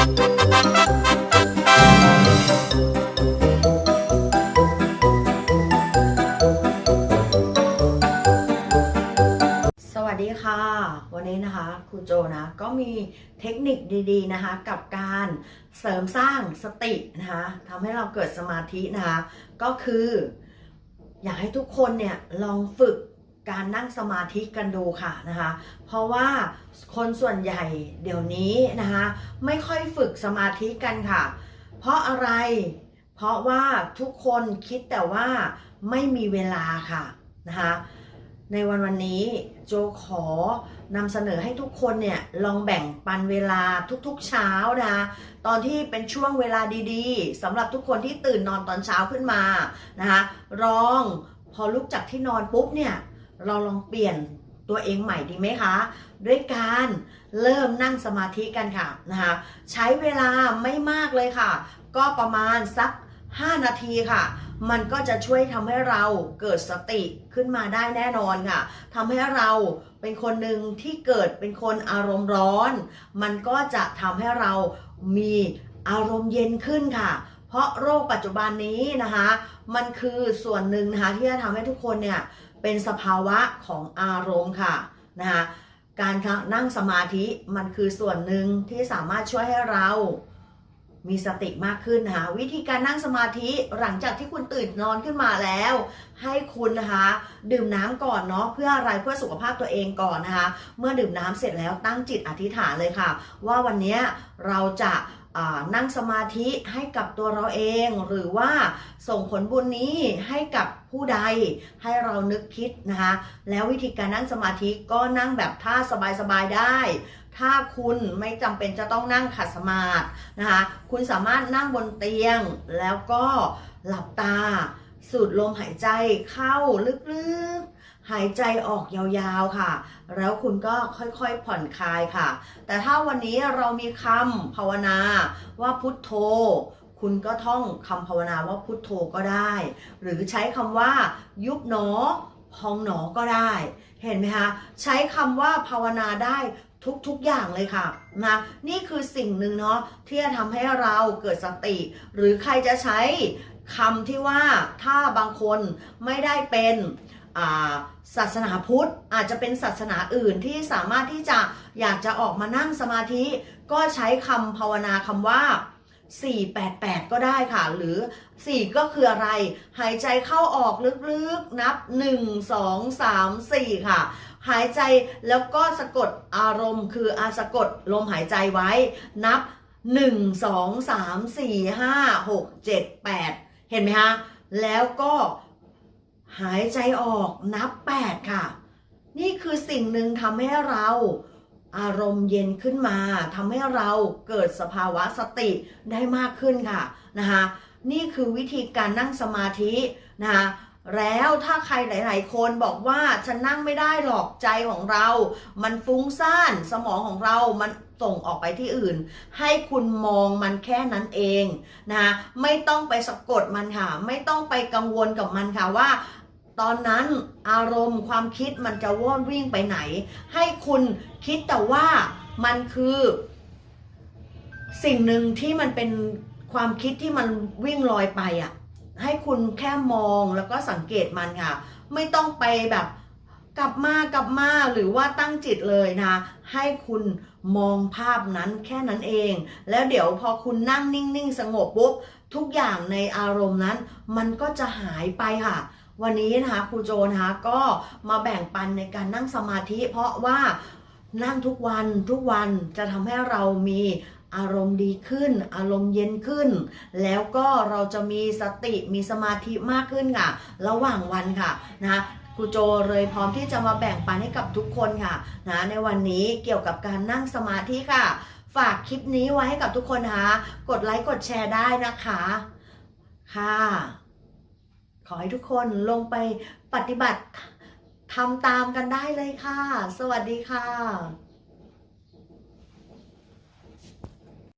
สวัสดีค่ะ วันนี้นะคะครูโจนะก็มีเทคนิคดีๆนะคะ กับการเสริมสร้างสตินะคะทำให้เราเกิดสมาธินะคะ ก็คือ อยากให้ทุกคนเนี่ยลองฝึก การนั่งสมาธิกันดูค่ะนะคะ เพราะว่าคนส่วนใหญ่เดี๋ยวนี้นะคะ ไม่ค่อยฝึกสมาธิกันค่ะ เพราะอะไร เพราะว่าทุกคนคิดแต่ว่าไม่มีเวลาค่ะนะคะ ในวันวันนี้โจขอนำเสนอให้ทุกคนเนี่ยลองแบ่งปันเวลาทุกๆเช้านะคะตอนที่เป็นช่วงเวลาดีๆสำหรับทุกคนที่ตื่นนอนตอนเช้าขึ้นมานะคะลองพอลุกจากที่นอนปุ๊บเนี่ย เราลองเปลี่ยนตัวเองใหม่ดีไหมคะ ด้วยการเริ่มนั่งสมาธิกันค่ะนะคะใช้เวลาไม่มากเลยค่ะ ก็ประมาณสัก 5 นาทีค่ะ มันก็จะช่วยทำให้เราเกิดสติขึ้นมาได้แน่นอนค่ะทำให้เราเป็นคนหนึ่งที่เกิดเป็นคนอารมณ์ร้อน มันก็จะทำให้เรามีอารมณ์เย็นขึ้นค่ะ เพราะโรคปัจจุบันนี้นะคะ มันคือส่วนหนึ่งนะคะที่จะทำให้ทุกคนเนี่ย เป็นสภาวะของอารมณ์ค่ะนะคะการนั่งสมาธิมันคือส่วนหนึ่งที่สามารถช่วยให้เรามีสติมากขึ้นนะคะวิธีการนั่งสมาธิหลังจากที่คุณตื่นนอนขึ้นมาแล้ว ให้คุณนะคะดื่มน้ำก่อนเนาะเพื่ออะไรเพื่อสุขภาพตัวเองก่อนนะคะ เมื่อดื่มน้ำเสร็จแล้วตั้งจิตอธิษฐานเลยค่ะ ว่าวันนี้เราจะ นั่งสมาธิให้กับตัวเราเอง หรือว่าส่งผลบุญนี้ให้กับผู้ใดให้เรานึกคิดนะคะ แล้ววิธีการนั่งสมาธิก็นั่งแบบท่าสบายๆได้ ถ้าคุณไม่จำเป็นจะต้องนั่งขัดสมาธินะคะ คุณสามารถนั่งบนเตียงแล้วก็หลับตา สูดลมหายใจเข้าลึกๆ หายใจออกยาวๆค่ะ แล้วคุณก็ค่อยๆผ่อนคลายค่ะ แต่ถ้าวันนี้เรามีคำภาวนาว่าพุทโธ คุณก็ท่องคำภาวนาว่าพุทโธก็ได้ หรือใช้คำว่ายุบหนอ พองหนอก็ได้ เห็นไหมคะ ใช้คำว่าภาวนาได้ ทุกๆอย่างเลยค่ะนะนี่คือสิ่งหนึ่งเนาะที่จะทำให้เราเกิดสติ หรือใครจะใช้คำที่ว่าถ้าบางคนไม่ได้เป็นอ่าศาสนาพุทธอาจจะเป็นศาสนาอื่นที่สามารถที่จะอยากจะออกมานั่งสมาธิ ก็ใช้คำภาวนาคำว่า 488 ก็ได้ค่ะ หรือ 4 ก็คืออะไร หายใจเข้าออกลึกๆ นับ 1 2 3 4 ค่ะ หายใจแล้วก็สะกดอารมณ์ คืออาสะกดลมหายใจไว้ นับ 1 2 3 4 5 6 7 8 เห็นไหมคะ แล้วก็หายใจออกนับ 8 ค่ะ นี่คือสิ่งหนึ่งทำให้เราอารมณ์เย็นขึ้นมาทำให้เราเกิดสภาวะสติได้มากขึ้นค่ะนะคะนี่คือวิธีการนั่งสมาธินะคะ แล้วถ้าใครหลาย ๆ คนบอกว่าฉันนั่งไม่ได้หรอกใจของเรา มันฟุ้งซ่านสมองของเรา มันส่งออกไปที่อื่น ให้คุณมองมันแค่นั้นเองนะคะไม่ต้องไปสะกดมันค่ะ ไม่ต้องไปกังวลกับมันค่ะว่าตอนนั้นอารมณ์ความคิดมันจะว่อนวิ่งไปไหน ให้คุณคิดแต่ว่ามันคือ สิ่งหนึ่งที่มันเป็นความคิดที่มันวิ่งลอยไปอะ ให้คุณแค่มองแล้วก็สังเกตมันค่ะ ไม่ต้องไปแบบกลับมากลับมาหรือว่าตั้งจิตเลยนะให้คุณมองภาพนั้นแค่นั้นเอง แล้วเดี๋ยวพอคุณนั่งนิ่งๆ สงบปุ๊บทุกอย่างในอารมณ์นั้น มันก็จะหายไปค่ะ วันนี้นะคะครูโจนะคะก็มาแบ่งปันในการนั่งสมาธิ เพราะว่านั่งทุกวันทุกวันจะทำให้เรามี อารมณ์ดีขึ้น อารมณ์เย็นขึ้น แล้วก็เราจะมีสติมีสมาธิมากขึ้นค่ะ ระหว่างวันค่ะนะคะครูโจเลยพร้อมที่จะมาแบ่งปันให้กับทุกคนค่ะนะในวันนี้เกี่ยวกับการนั่งสมาธิค่ะ ฝากคลิปนี้ไว้ให้กับทุกคนนะคะกดไลค์กดแชร์ได้นะคะค่ะ ขอให้ทุกคนลงไปปฏิบัติทำตามกันได้เลยค่ะ สวัสดีค่ะ